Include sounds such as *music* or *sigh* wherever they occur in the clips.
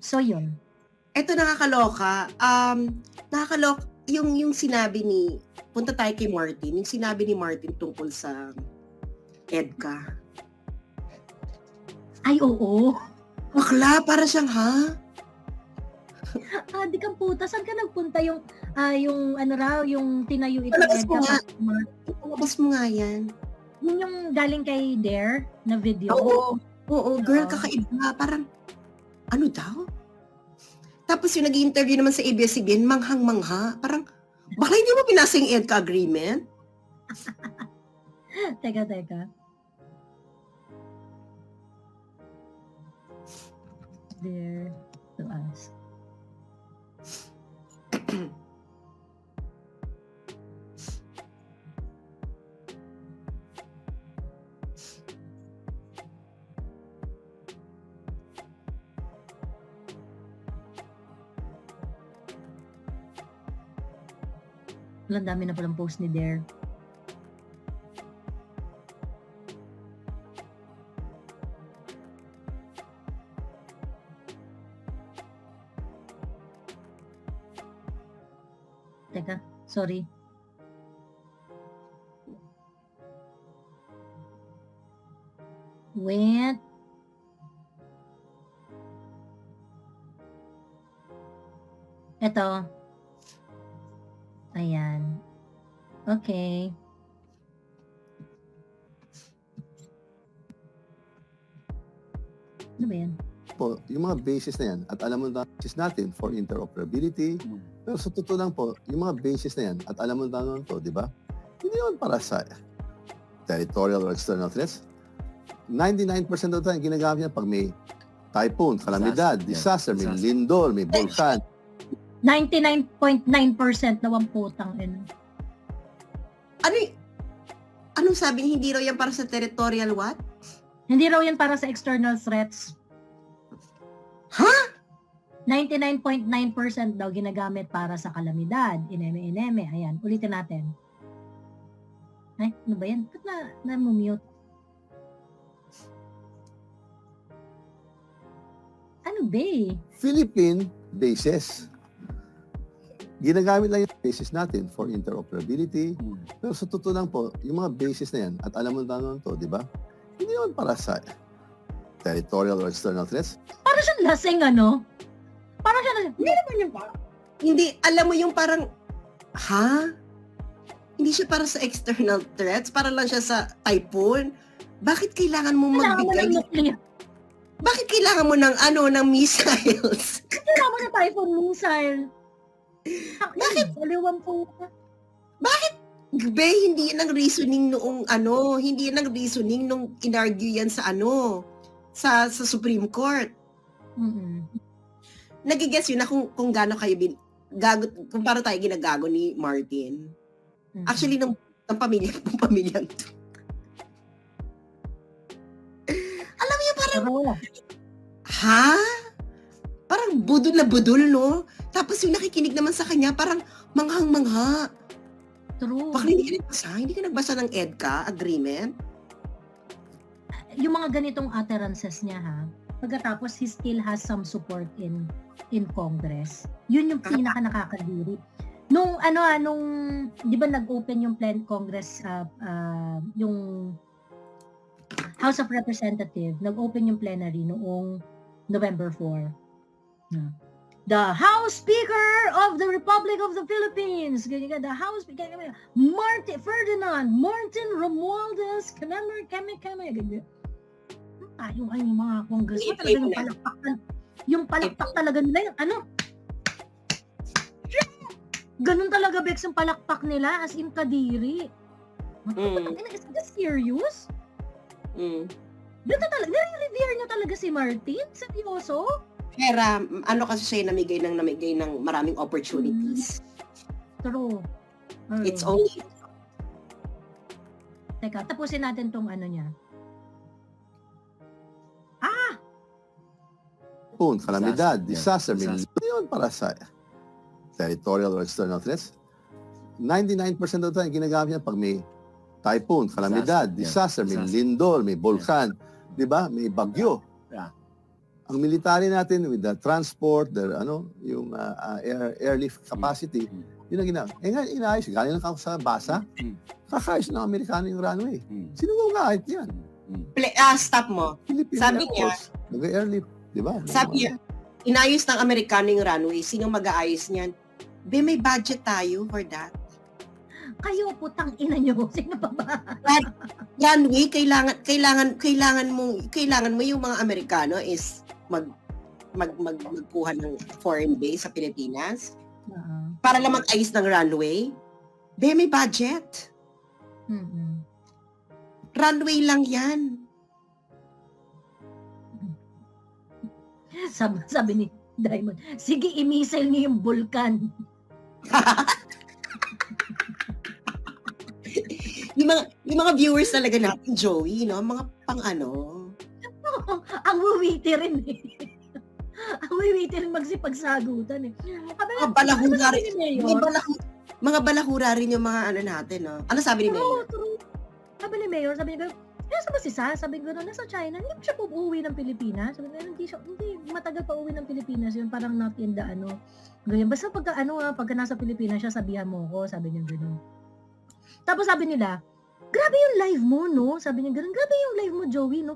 So, yun. Eto nakakaloka. Um, nakakaloka yung yung sinabi ni punta tayo kay Martin, yung sinabi ni Martin tungkol sa EDCA. Ay, oo. Bakla, para siyang ha? Ah, di kang puta. Saan ka nagpunta yung, ah, yung, ano raw, yung tinayo ito. Palabas mo nga. Edka, Palabas mo nga yan. Yun yung galing kay Dare na video. Oo. Oo, girl, Oo. kakaiba. Parang, ano daw? Tapos yung nag interview naman sa ABS-CBN, manghang-mangha. Parang, baka hindi mo pinasa yung EDCA agreement? *laughs* teka, teka. Dare to us. Ang dami na palang post ni Dare. Teka, sorry. Wait. Ano ba yan? po, yung mga basis na yan, at alam mo na basis natin for interoperability, pero sa totoo lang po, yung mga basis na yan, at alam mo na naman to, di ba? Hindi naman para sa territorial or external threats. 99% of the time, ginagamit niya pag may typhoon, kalamidad, Disaster, disaster, may disaster. lindol, may volcan. 99.9% na wamputang ina. Ano y- Anong sabi niya, hindi raw yan para sa territorial what? Hindi raw yan para sa external threats. Ha? 99.9% daw ginagamit para sa kalamidad. Ineme-ineme. Ayan, ulitin natin. Ay, ano ba yan? Ba't na, na-mute? Ano ba eh? Philippine basis. Ginagamit lang yung basis natin for interoperability, Hmm. pero sa totoo lang po, yung mga basis na yan, at alam mo na naman to, di ba? Hindi naman para sa territorial or external threats. Parang siyang lasing ano? Parang siya lasing. Hindi naman yung parang, hindi, alam mo yung parang, ha? Hindi siya para sa external threats, para lang siya sa typhoon. Bakit kailangan mo Kailangan mo ng magbigay? nuclear. Bakit kailangan mo ng ano, ng missiles? Kailangan mo ng typhoon missile. *laughs* Bakit? Saliwang po. Be, hindi yan ang reasoning noong ano, hindi yan ang reasoning nung inargue yan sa ano, sa sa Supreme Court. Mm-mm. Nagigess yun na kung, kung gaano kayo bin, gago, kung paano tayo ginagago ni Martin. Mm-mm. Actually, ng, ng pamilya, *laughs* ng pamilyang to. Alam yung parang, Pero, ha? Parang budol na budol, no? Tapos yung nakikinig naman sa kanya, parang manghang-mangha. True. Baka hindi ka nagbasa, hindi ka nagbasa ng EDCA agreement? yung mga ganitong utterances niya ha, pagkatapos he still has some support in in Congress. Yun yung pinaka nakakadiri. Nung ano ah, nung 'di ba nag-open yung plen Congress ah, ah, yung House of Representative, nag-open yung plenary noong November 4. Yeah. The House Speaker of the Republic of the Philippines, ganyan, the House Speaker, Martin Ferdinand, Martin Romualdez, Kame Kame Kame, ganyan. Tayo ay yung mga congressman talaga yung palakpak yung palakpak talaga nila yung ano ganun talaga Bex yung palakpak nila as in kadiri Mm. is this serious? Mm. Ganun talaga, nire-revere niya talaga si Martin? Seryoso? Pera, ano kasi siya namigay ng namigay ng maraming opportunities. True. Mm. It's only Teka, tapusin natin tong ano niya. typhoon, kalamidad, Disaster, disaster, may disaster. naman para sa territorial or external threats. 99% of the time, ginagamit niya pag may typhoon, kalamidad, Disaster, disaster, yeah. may lindol, may volcan, di ba? May bagyo. Ang military natin with the transport, their ano, yung uh, uh, air airlift capacity, Mm. yun ang ginawa. Eh nga, inaayos. Galing lang ako sa basa, Mm. kakayos ng Amerikano yung runway. Mm. Sino mo kahit yan? Mm. Play, ah, stop mo. Philippine Sabi niya-. Nag-airlift, di ba? Sabi niya, inayos ng Amerikano yung runway. Sino mag-aayos niyan? Be, may budget tayo for that. Kayo, putang ina nyo. *laughs* Sino pa ba? Runway, kailangan, kailangan, kailangan mo, kailangan mo yung mga Amerikano is mag, mag, mag, magkuha ng foreign base sa Pilipinas Oo. para lang mag-ayos ng runway. Be, may budget. Mm-mm. Runway lang yan. *laughs* Sabi, sabi ni Diamond, sige, i-missile niyo yung vulkan. *laughs* yung mga yung mga viewers talaga natin, Joey, no? Mga pang ano. Ang wiwiti rin eh. *laughs* Ang wiwiti rin magsipagsagutan eh. Sabi Mga balahura rin. ni Mga, Mayor, balahu- mga balahura rin yung mga ano natin, no? Ano sabi ni Mayor? true. Sabi ni Mayor, sabi niya, nasa ba si Sa? Sabi ko, nasa China, hindi siya po uuwi ng Pilipinas. Sabi ko, hindi, siya, hindi matagal pa uwi ng Pilipinas yun, parang not in the ano. Ganyan. Basta pagka ano, ah, pagka nasa Pilipinas siya, sabihan mo ko, sabi niya gano'n. Tapos sabi nila, grabe yung live mo, no? Sabi niya gano'n, grabe yung live mo, Joey, no?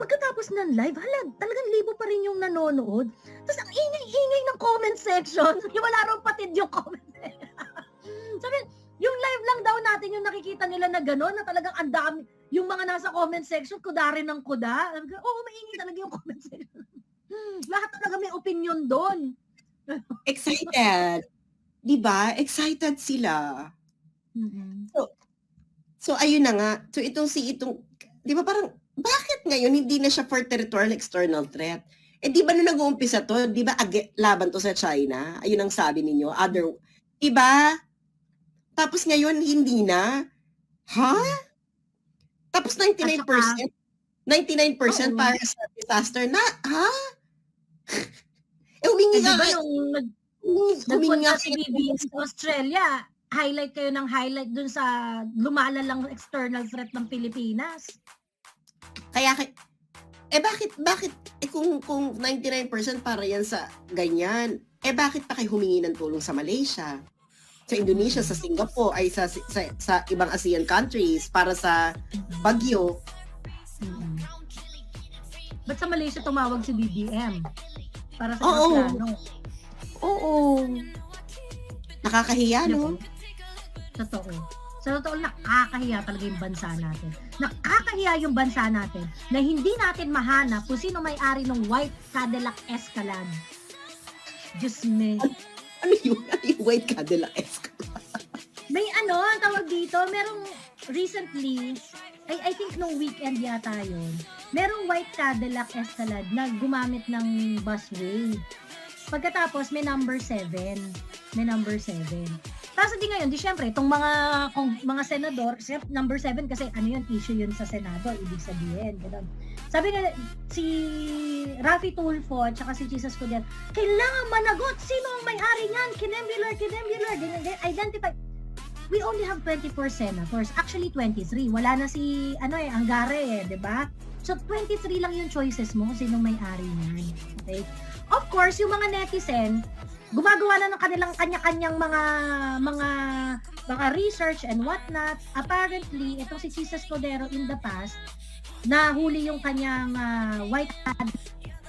Pagkatapos ng live, hala, talagang libo pa rin yung nanonood. Tapos ang ingay-ingay ng comment section. *laughs* Wala raw patid yung comment section. *laughs* sabi, yung live lang daw natin yung nakikita nila na gano'n, na talagang ang dami, yung mga nasa comment section, kuda rin ng kuda. Sabi ko, Oo, maingay talaga yung *laughs* comment section. Lahat talaga may opinion doon. Excited. 'Di ba? Excited sila. So ayun na nga. So itong si itong 'di ba parang ngayon hindi na siya for territorial external threat? Eh di ba nung nag-uumpisa to, di ba ag- laban to sa China? Ayun ang sabi ninyo. Other, di ba? Tapos ngayon hindi na. Ha? Tapos 99%, 99% Oo. para sa disaster na, ha? *laughs* eh humingi Eh, nga, ba nung nag, humingi nga si BBS sa Australia, highlight kayo ng highlight dun sa lumalalang external threat ng Pilipinas. Kaya kay- eh bakit bakit eh kung kung 99% para yan sa ganyan, eh bakit pa kayo humingi ng tulong sa Malaysia? Sa Indonesia, sa Singapore, ay sa sa, sa ibang ASEAN countries para sa bagyo. mm Ba't sa Malaysia tumawag si BBM? Para sa Oo. aeroplano. Oo. Nakakahiya, no? Totoo. Sa totoo, nakakahiya talaga yung bansa natin. Nakakahiya yung bansa natin na hindi natin mahanap kung sino may-ari ng white Cadillac Escalade. Diyos me. Ano yun? Ano yung white Cadillac Escalade? May ano, ang tawag dito, merong recently, I, I think nung weekend yata yun, merong white Cadillac Escalade na gumamit ng busway. Pagkatapos, may number 7. May number 7. Tapos di ngayon, di syempre, itong mga kung, mga senador, number 7 kasi ano yun, issue yun sa Senado, ibig sabihin. Ganun. Sabi nga, si Rafi Tulfo at saka si Jesus Cudel, kailangan managot sino ang may-ari niyan, ganyan, ganyan, identify. We only have 24 senators. Actually, 23. Wala na si, ano eh, Angare eh, di ba? So, 23 lang yung choices mo kung sinong may-ari niyan. Okay? Of course, yung mga netizen, gumagawa na ng kanilang kanya-kanyang mga mga mga research and whatnot. Apparently, itong si Jesus Cordero in the past, nahuli yung kanyang ah, white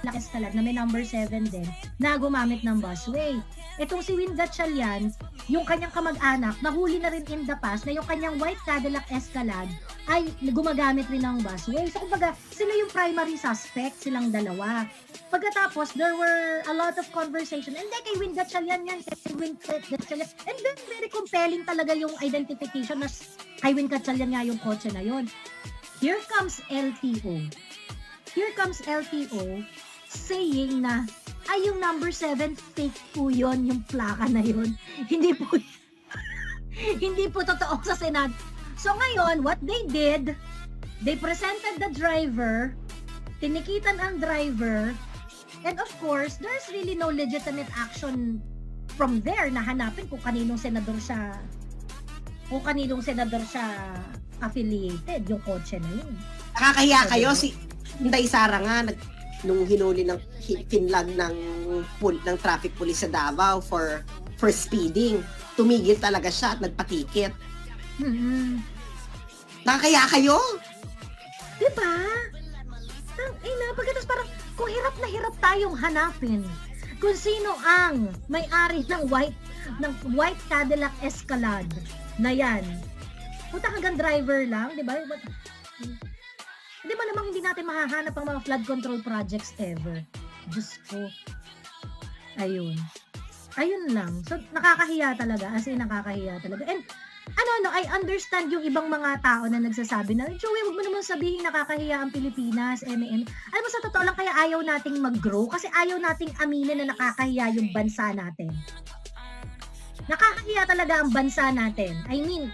Cadillac Escalade na may number 7 din, na gumamit ng busway. Itong si Win Gatchalian, yung kanyang kamag-anak, nahuli na rin in the past na yung kanyang white Cadillac Escalade ay gumagamit rin ng busway. So, kumbaga, sila yung primary suspect, silang dalawa. Pagkatapos, there were a lot of conversation. And then, kay Win Gatchalian yan, kay Win Gatchalian. And then, very compelling talaga yung identification na kay Win Gatchalian nga yung kotse na yon. Here comes LTO. Here comes LTO saying na, ay, yung number 7, fake po yun, yung plaka na yun. *laughs* Hindi po, *laughs* hindi po totoo sa Senado. So ngayon, what they did, they presented the driver, tinikitan ang driver, and of course, there's really no legitimate action from there na hanapin kung kaninong senador siya kung kaninong senador siya affiliated, yung kotse na yun. Nakakahiya kayo. Si Inday Sara nga, nag, nung hinuli ng finlag ng pul, ng traffic police sa Davao for for speeding. Tumigil talaga siya at nagpatikit. Mm-mm. Nakakaya kayo? Diba? Ang ina, pagkatapos parang kung hirap na hirap tayong hanapin kung sino ang may-ari ng white ng white Cadillac Escalade na yan. Punta hanggang driver lang, di ba? Di ba namang hindi natin mahahanap ang mga flood control projects ever? Diyos ko. Ayun. Ayun lang. So, nakakahiya talaga. As in, nakakahiya talaga. And, ano, ano, I understand yung ibang mga tao na nagsasabi na, Joey, wag mo naman sabihin nakakahiya ang Pilipinas, MM. Alam mo, sa totoo lang, kaya ayaw nating mag-grow kasi ayaw nating aminin na nakakahiya yung bansa natin. Nakakahiya talaga ang bansa natin. I mean,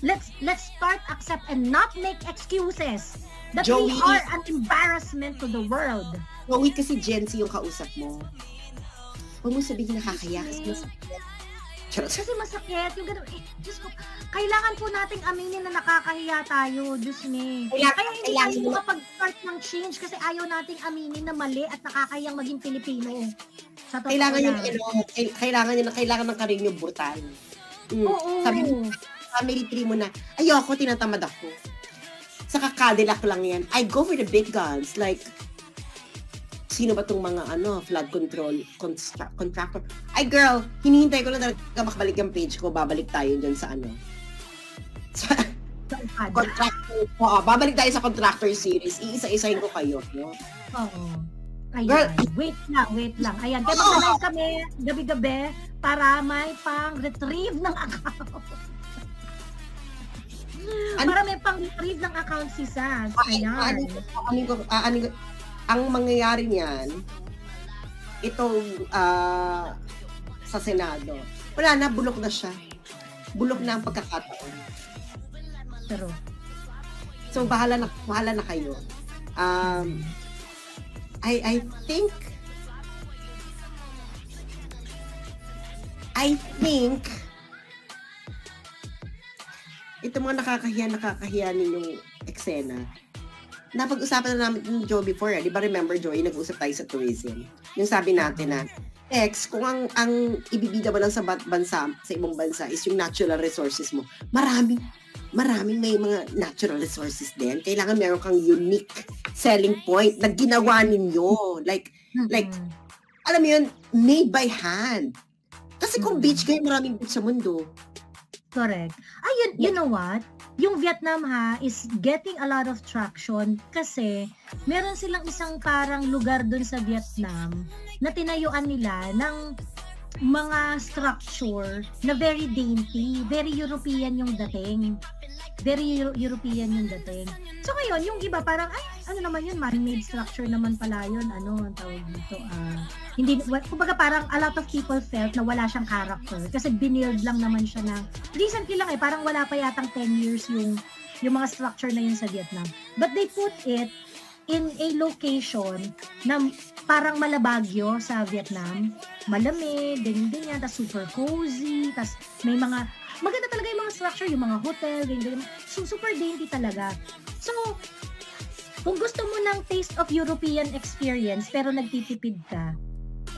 let's let's start accept and not make excuses that we Joey. are an embarrassment to the world. Joey kasi Gen Z yung kausap mo. Huwag mo sabihin nakakaya kasi mas... Charot. Kasi masakit yung ganun. Eh, Diyos ko, kailangan po nating aminin na nakakahiya tayo. Diyos me. Kailangan- Kaya hindi kailangan tayo makapag-start ng change kasi ayaw nating aminin na mali at nakakayang maging Pilipino. Sa totoo Kailangan yun, lang. ano, kail- kailangan yun, kailangan ng karinyo brutal. Mm. Oo. Sabi mo, family tree mo na, ayoko, tinatamad ako. Saka Cadillac lang yan. I go for the big guns. Like, sino ba tong mga ano, flood control construct, contractor? Ay girl, hinihintay ko lang talaga makabalik yung page ko. Babalik tayo dyan sa ano. *laughs* Sa contractor. Oo, babalik tayo sa contractor series. Iisa-isahin ko kayo. No? Oo. Ayan. Girl. Wait lang, wait lang. Ayan. Kaya mag kami gabi-gabi para may pang-retrieve ng account. Ano? Para may pang-retrieve ng account si Sas. Ay, Ayan. ano ko, ano ko, ah, ano ko- ang mangyayari niyan, itong ah, sa Senado, wala na, bulok na siya. Bulok na ang pagkakataon. Pero, So, bahala na, bahala na kayo. Um, I, I think, I think, ito mga nakakahiya, nakakahiya ninyong eksena. Napag-usapan na namin yung Joe before, eh. di ba remember Joey, nag-usap tayo sa tourism. Yung sabi natin na, X, kung ang, ang ibibida mo lang sa bansa, sa ibang bansa is yung natural resources mo, maraming maraming may mga natural resources din. Kailangan meron kang unique selling point na ginawa ninyo. Like, Like, mm. alam mo yun, made by hand. Kasi kung Mm. beach kayo, maraming beach sa mundo. Correct. Ayun, you know what? Yung Vietnam ha is getting a lot of traction kasi meron silang isang parang lugar doon sa Vietnam na tinayuan nila ng mga structure na very dainty, very European yung dating. Very Euro- European yung dating. So ngayon, yung iba parang, ay, ano naman yun, man-made structure naman pala yun, ano, ang tawag dito, ah, hindi, wa- kumbaga parang a lot of people felt na wala siyang character kasi binild lang naman siya ng, recently lang eh, parang wala pa yatang 10 years yung, yung mga structure na yun sa Vietnam. But they put it in a location na parang malabagyo sa Vietnam. Malamig, ganyan-ganyan, tas super cozy, tas may mga, maganda talaga yung mga structure, yung mga hotel, ganyan-ganyan. So, super dainty talaga. So, kung gusto mo ng taste of European experience pero nagtitipid ka,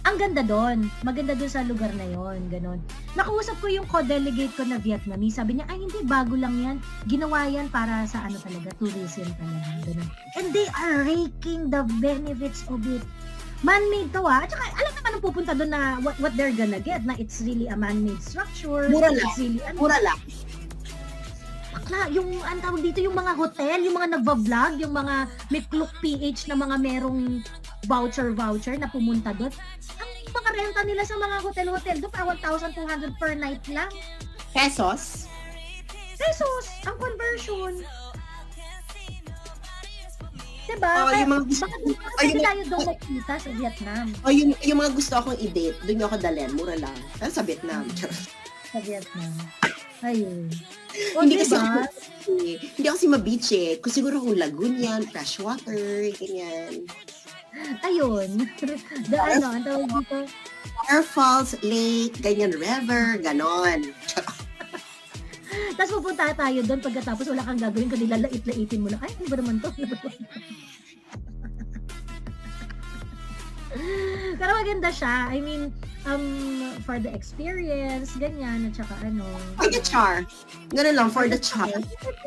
ang ganda doon. Maganda doon sa lugar na yon, ganon. Nakausap ko yung co-delegate ko na Vietnamese. Sabi niya, ay hindi, bago lang yan. Ginawa yan para sa ano talaga, tourism talaga. Ganon. And they are raking the benefits of it. Man-made to ah. At saka, alam naman ang pupunta doon na what, what they're gonna get, na it's really a man-made structure. Mura lang. It's really, ano, Mura lang. bakla, yung ang tawag dito yung mga hotel, yung mga nagva-vlog, yung mga may Klook PH na mga merong voucher-voucher na pumunta doon. Ang mga renta nila sa mga hotel-hotel doon para 1,200 per night lang. Pesos. Pesos ang conversion. Diba? Oh, yung mga doon Ay, kasi yung- tayo doon nakita sa Vietnam. O yung, yung mga gusto akong i-date, doon nyo ako dalhin. Mura lang. Pero sa Vietnam. Sa Vietnam. Ayun. O, Hindi kasi diba? ako, *laughs* eh, hindi ako si ma-beach eh. Kung siguro kung lagoon yan, fresh water, ganyan. Ayun. *laughs* The ano, ang tawag dito, Waterfalls, lake, ganyan, river, ganon. Tapos pupunta tayo doon pagkatapos wala kang gagawin kundi lalait-laitin mo lang. Ay, ano ba naman to? *laughs* Pero maganda siya. I mean, um, for the experience, ganyan, at saka ano. For the char. Ganun lang, for the char.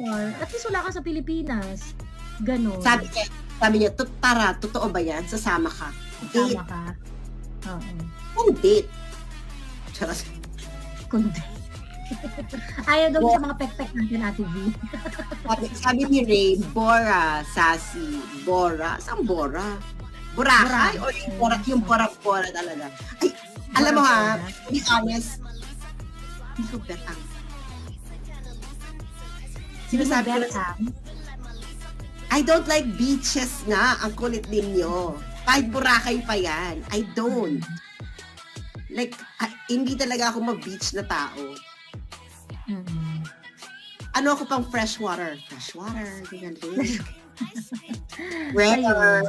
Or, at least wala ka sa Pilipinas. Ganon. Sabi niya, sabi niya, "Tut- tara, totoo ba yan? Sasama ka. Date. Tama ka. Oo. Kung date. Charot. Kundi. Ayaw daw sa mga pek-pek natin, Ate V. Sabi, sabi ni Ray, Bora, Sassy, Bora. Saan Bora? Boracay? O yung Bora, yung Bora-Bora talaga. Ay, alam mo ha, to be honest, hindi ko bet ang. Sinasabi ko na, I don't like beaches nga. Ang kulit din nyo. Kahit Boracay pa yan. I don't. Like, ah, hindi talaga ako mag-beach na tao. Mm-mm. Ano ako pang fresh water? Fresh water, ganyan lake. *laughs* river,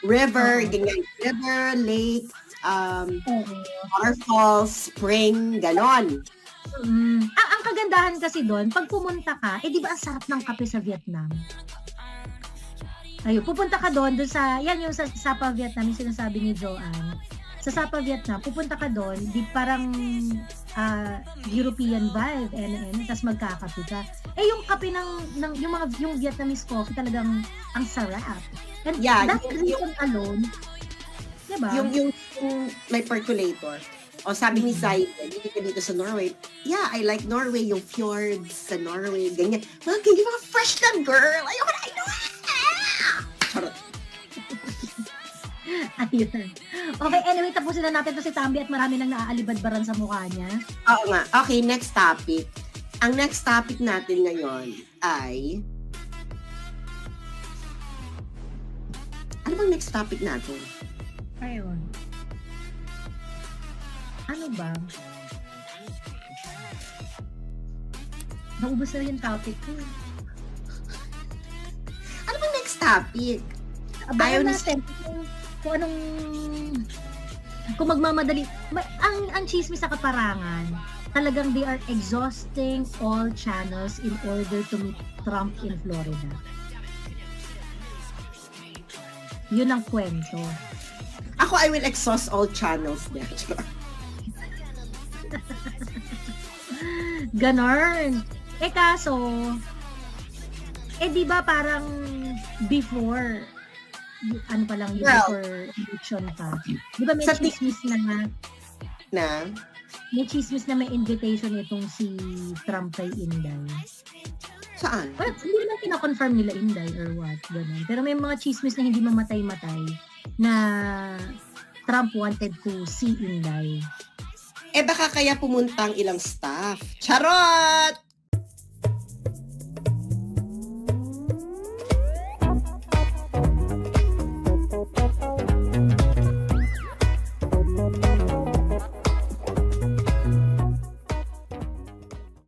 river, ganyan. River, lake, um, Oo. waterfalls, spring, ganon. Mm. Ang, ang kagandahan kasi doon, pag pumunta ka, eh di ba ang sarap ng kape sa Vietnam? Ayun, pupunta ka doon, doon sa, yan yung sa Sapa Vietnam, yung sinasabi ni Joanne. Sa Sapa Vietnam, pupunta ka doon, di parang ah, European vibe, and, and, tapos magkakape ka. Eh yung kape ng, ng yung mga, yung Vietnamese coffee talagang ang sarap. And Yeah, that yung- reason alone, diba? Yung, yung, yung may percolator. O sabi ni Mhm. Zaiden, hindi ka dito sa Norway. Yeah, I like Norway, yung fjords sa Norway, ganyan. Mga ganyan, mga fresh lang, girl. Ayoko na, ayoko na. Charot. *laughs* Ayun. Okay, anyway, tapusin na natin to si Tambi at marami nang naaalibadbaran sa mukha niya. Oo nga. Okay, next topic. Ang next topic natin ngayon ay... Ano bang next topic natin? Ayun. Ano ba? Naubos na yung topic ko. Ano bang next topic? Ayaw Abangan ni- natin kung, kung anong kung magmamadali. Ma- ang ang chismis sa kaparangan, talagang they are exhausting all channels in order to meet Trump in Florida. Yun ang kwento. Ako, I will exhaust all channels there. *laughs* Ganon. Eh kaso, eh di ba parang before, ano pa lang yung Well, before election pa. Di ba may chismis na nga, na? may chismis na may invitation itong si Trump kay Inday. Saan? Well, hindi naman kina-confirm nila Inday or what, ganun. Pero may mga chismis na hindi mamatay-matay na Trump wanted to see Inday. Eh baka kaya pumuntang ilang staff. Charot!